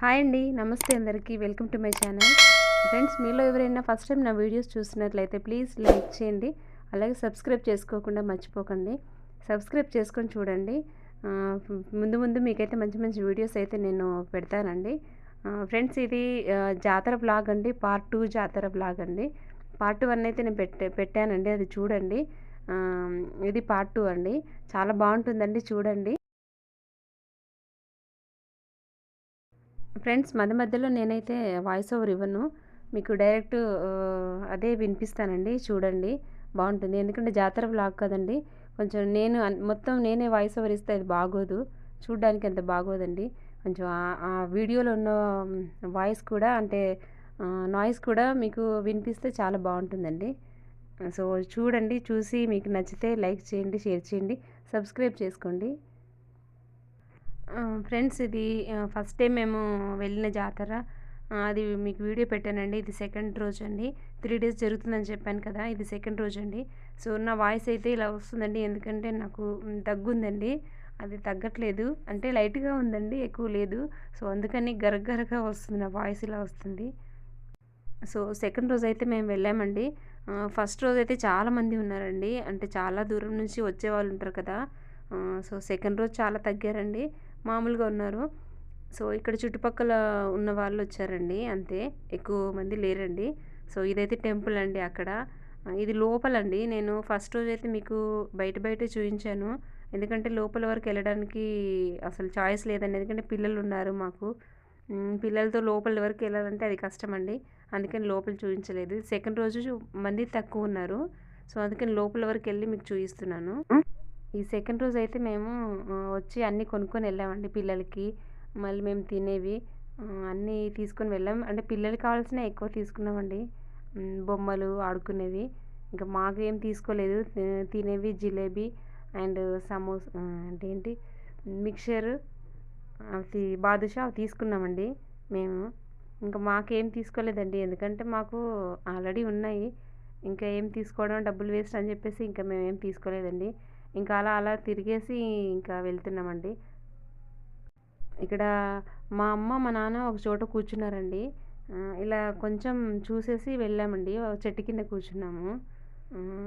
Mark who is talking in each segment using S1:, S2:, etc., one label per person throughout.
S1: Hi అండి నమస్తే అందరికీ. Welcome to my channel. Friends మీలో ఎవరైనా ఫస్ట్ టైం నా వీడియోస్ చూసినట్లయితే ప్లీజ్ లైక్ చేయండి. అలాగే సబ్స్క్రైబ్ చేసుకోకుండా మర్చిపోకండి. సబ్స్క్రైబ్ చేసుకొని చూడండి. ముందు ముందు మీకైతే మంచి మంచి వీడియోస్ అయితే నేను పెడతానండి. ఫ్రెండ్స్ ఇది జాతర బ్లాగ్ అండి. పార్ట్ టూ జాతర బ్లాగ్ అండి. పార్ట్ వన్ అయితే నేను పెట్టే పెట్టానండి. అది చూడండి. ఇది పార్ట్ టూ అండి. చాలా బాగుంటుందండి. చూడండి. ఫ్రెండ్స్ మధ్య మధ్యలో నేనైతే వాయిస్ ఓవర్ ఇవ్వను. మీకు డైరెక్ట్ అదే వినిపిస్తానండి. చూడండి. బాగుంటుంది. ఎందుకంటే జాతర బ్లాగ్ కదండి. కొంచెం నేను మొత్తం నేనే వాయిస్ ఓవర్ ఇస్తే అది బాగోదు. చూడడానికి అంత బాగోదండి. కొంచెం ఆ- వీడియోలో ఉన్న వాయిస్ కూడా అంటే నాయిస్ కూడా మీకు వినిపిస్తే చాలా బాగుంటుందండి. సో చూడండి. చూసి మీకు నచ్చితే లైక్ చేయండి షేర్ చేయండి. సబ్స్క్రైబ్ చేసుకోండి. ఫ్రెండ్స్ ఇది ఫస్ట్ టైం మేము వెళ్ళిన జాతర. అది మీకు వీడియో పెట్టానండి. ఇది సెకండ్ రోజు అండి. త్రీ డేస్ జరుగుతుందని చెప్పాను కదా ఇది సెకండ్ రోజు అండి. సో నా వాయిస్ అయితే ఇలా వస్తుందండి. ఎందుకంటే నాకు తగ్గుందండి. అది తగ్గట్లేదు. అంటే లైట్గా ఉందండి ఎక్కువ లేదు. సో అందుకని గరగరగా వస్తుంది నా వాయిస్ ఇలా వస్తుంది. సో సెకండ్ రోజు అయితే మేము వెళ్ళామండి. ఫస్ట్ రోజు అయితే చాలామంది ఉన్నారండి. అంటే చాలా దూరం నుంచి వచ్చే వాళ్ళు ఉంటారు కదా. సో సెకండ్ రోజు చాలా తగ్గారండి. మామూలుగా ఉన్నారు. సో ఇక్కడ చుట్టుపక్కల ఉన్న వాళ్ళు వచ్చారండి. అంతే ఎక్కువ మంది లేరండి. సో ఇదైతే టెంపుల్ అండి అక్కడ. ఇది లోపలండి. నేను ఫస్ట్ రోజు అయితే మీకు బయట బయట చూపించాను ఎందుకంటే లోపల వరకు వెళ్ళడానికి అసలు చాయిస్ లేదండి. ఎందుకంటే పిల్లలు ఉన్నారు మాకు. పిల్లలతో లోపల వరకు వెళ్ళాలంటే అది కష్టం అండి. అందుకని లోపల చూపించలేదు సెకండ్ రోజు మంది తక్కువ ఉన్నారు. సో అందుకని లోపల వరకు వెళ్ళి మీకు చూపిస్తున్నాను ఈ సెకండ్ రోజు అయితే మేము వచ్చి అన్నీ కొనుక్కొని వెళ్ళామండి పిల్లలకి. మళ్ళీ మేము తినేవి అన్నీ తీసుకొని వెళ్ళాం. అంటే పిల్లలకి కావాల్సిన ఎక్కువ తీసుకున్నామండి. బొమ్మలు ఆడుకునేవి. ఇంకా మాకు ఏం తీసుకోలేదు తినేవి జిలేబీ అండ్ సమోసా అంటే ఏంటి మిక్చర్ అవి బాదుషా అవి తీసుకున్నామండి మేము. ఇంకా మాకేం తీసుకోలేదండి. ఎందుకంటే మాకు ఆల్రెడీ ఉన్నాయి. ఇంకా ఏం తీసుకోవడం డబ్బులు వేస్ట్ అని చెప్పేసి ఇంకా మేము ఏం తీసుకోలేదండి. ఇంకా అలా అలా తిరిగేసి ఇంకా వెళ్తున్నామండి. ఇక్కడ మా అమ్మ మా నాన్న ఒక చోట కూర్చున్నారండి. ఇలా కొంచెం చూసేసి వెళ్ళామండి. ఒక చెట్టు కింద కూర్చున్నాము.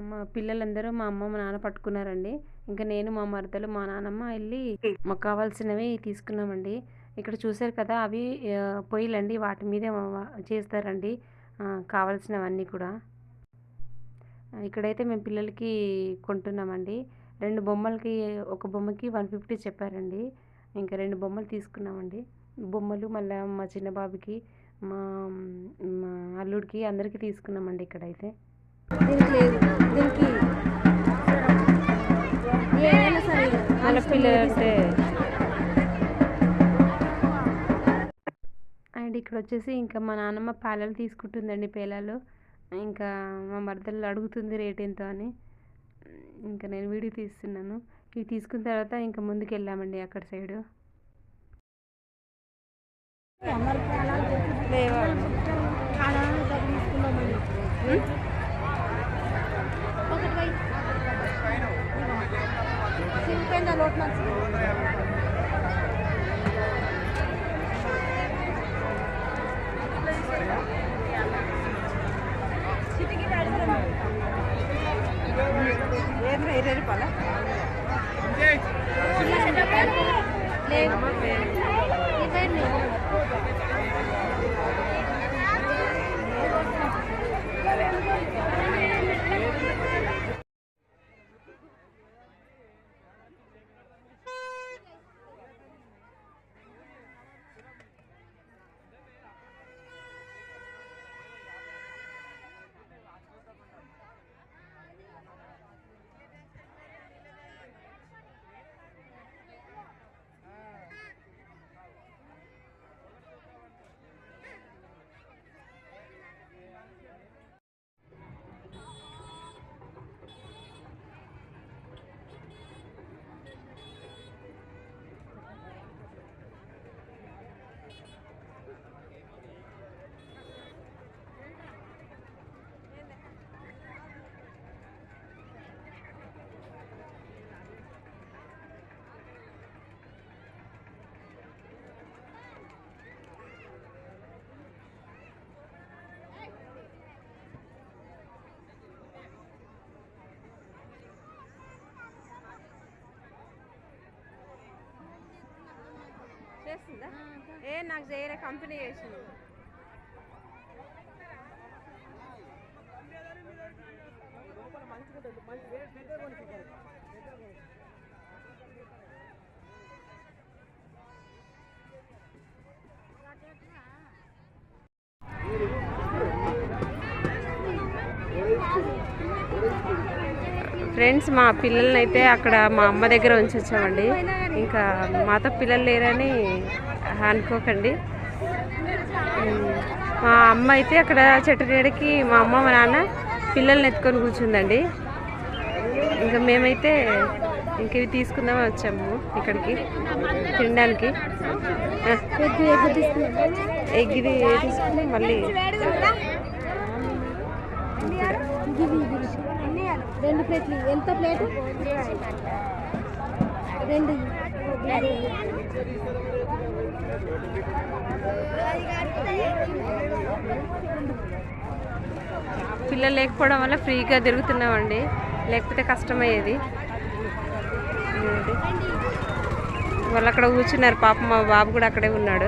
S1: మా పిల్లలందరూ మా అమ్మ మా నాన్న పట్టుకున్నారండి. ఇంకా నేను మా మరదలు మా నాన్నమ్మ వెళ్ళి మాకు కావాల్సినవి తీసుకున్నామండి. ఇక్కడ చూసారు కదా అవి పొయ్యిలండి. వాటి మీదే చేస్తారండి. కావాల్సినవన్నీ కూడా. ఇక్కడైతే మేము పిల్లలకి కొంటున్నామండి. రెండు బొమ్మలకి ఒక బొమ్మకి వన్ ఫిఫ్టీ చెప్పారండి. ఇంకా రెండు బొమ్మలు తీసుకున్నామండి. బొమ్మలు మళ్ళీ మా చిన్న బాబుకి మా మా అల్లుడికి అందరికీ తీసుకున్నామండి ఇక్కడైతే.
S2: దీనికి దీనికి
S1: పిల్లలంటే అండ్ ఇక్కడ వచ్చేసి ఇంకా మా నాన్నమ్మ పేలాలు తీసుకుంటుందండి పేలాలు. ఇంకా మా మరదలు అడుగుతుంది రేట్ ఎంతో అని. ఇంకా నేను వీడియో తీస్తున్నాను. ఇవి తీసుకున్న తర్వాత ఇంకా ముందుకు వెళ్ళామండి అక్కడ సైడు.
S2: ఒకటి లేదు.
S1: చేసిందా ఏ నాకు చేయలే కంపెనీ చేసింది. ఫ్రెండ్స్ మా పిల్లల్ని అయితే అక్కడ మా అమ్మ దగ్గర ఉంచి వచ్చామండి ఇంకా మాతో పిల్లలు లేరని అనుకోకండి. మా అమ్మ అయితే అక్కడ చెట్టు నీడకి మా అమ్మ మా నాన్న పిల్లల్ని ఎత్తుకొని కూర్చుందండి. ఇంకా మేమైతే ఇంక ఇవి తీసుకుందామని వచ్చాము ఇక్కడికి తినడానికి. ఆ,
S2: తీసుకున్నాం
S1: ఎగ్ తీసుకుని మళ్ళీ.
S2: రెండు ప్లేట్లు. ఎంత ప్లేట్? రెండు.
S1: పిల్లలు లేకపోవడం వల్ల ఫ్రీగా తిరుగుతున్నామండి. లేకపోతే కష్టమయ్యేది. వాళ్ళు అక్కడ కూర్చున్నారు. పాప మా బాబు కూడా అక్కడే ఉన్నాడు.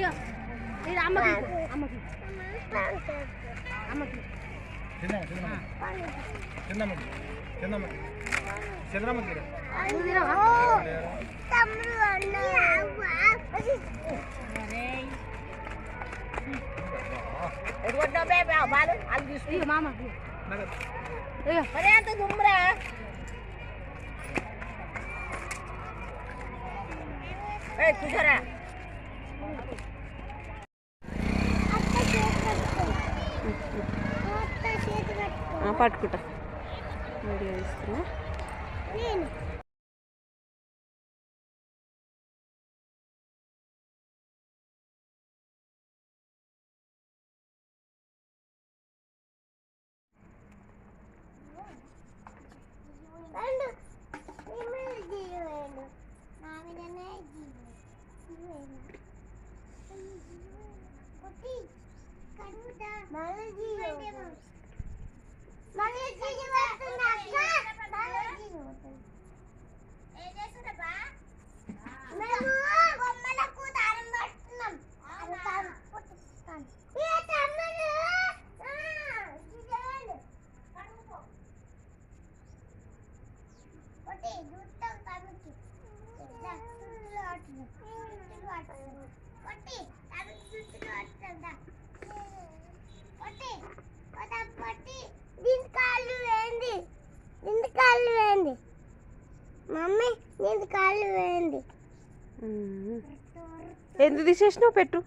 S2: Iya. Ini nah. nah. oh. Eh,
S1: kujara. పట్టుకుంటా వీడియో ఇస్తున్నా
S2: మమ్మీ Ele é isso, కాళ్ళు వేయండి
S1: ఎందుకు తీసేసినావు పెట్టు.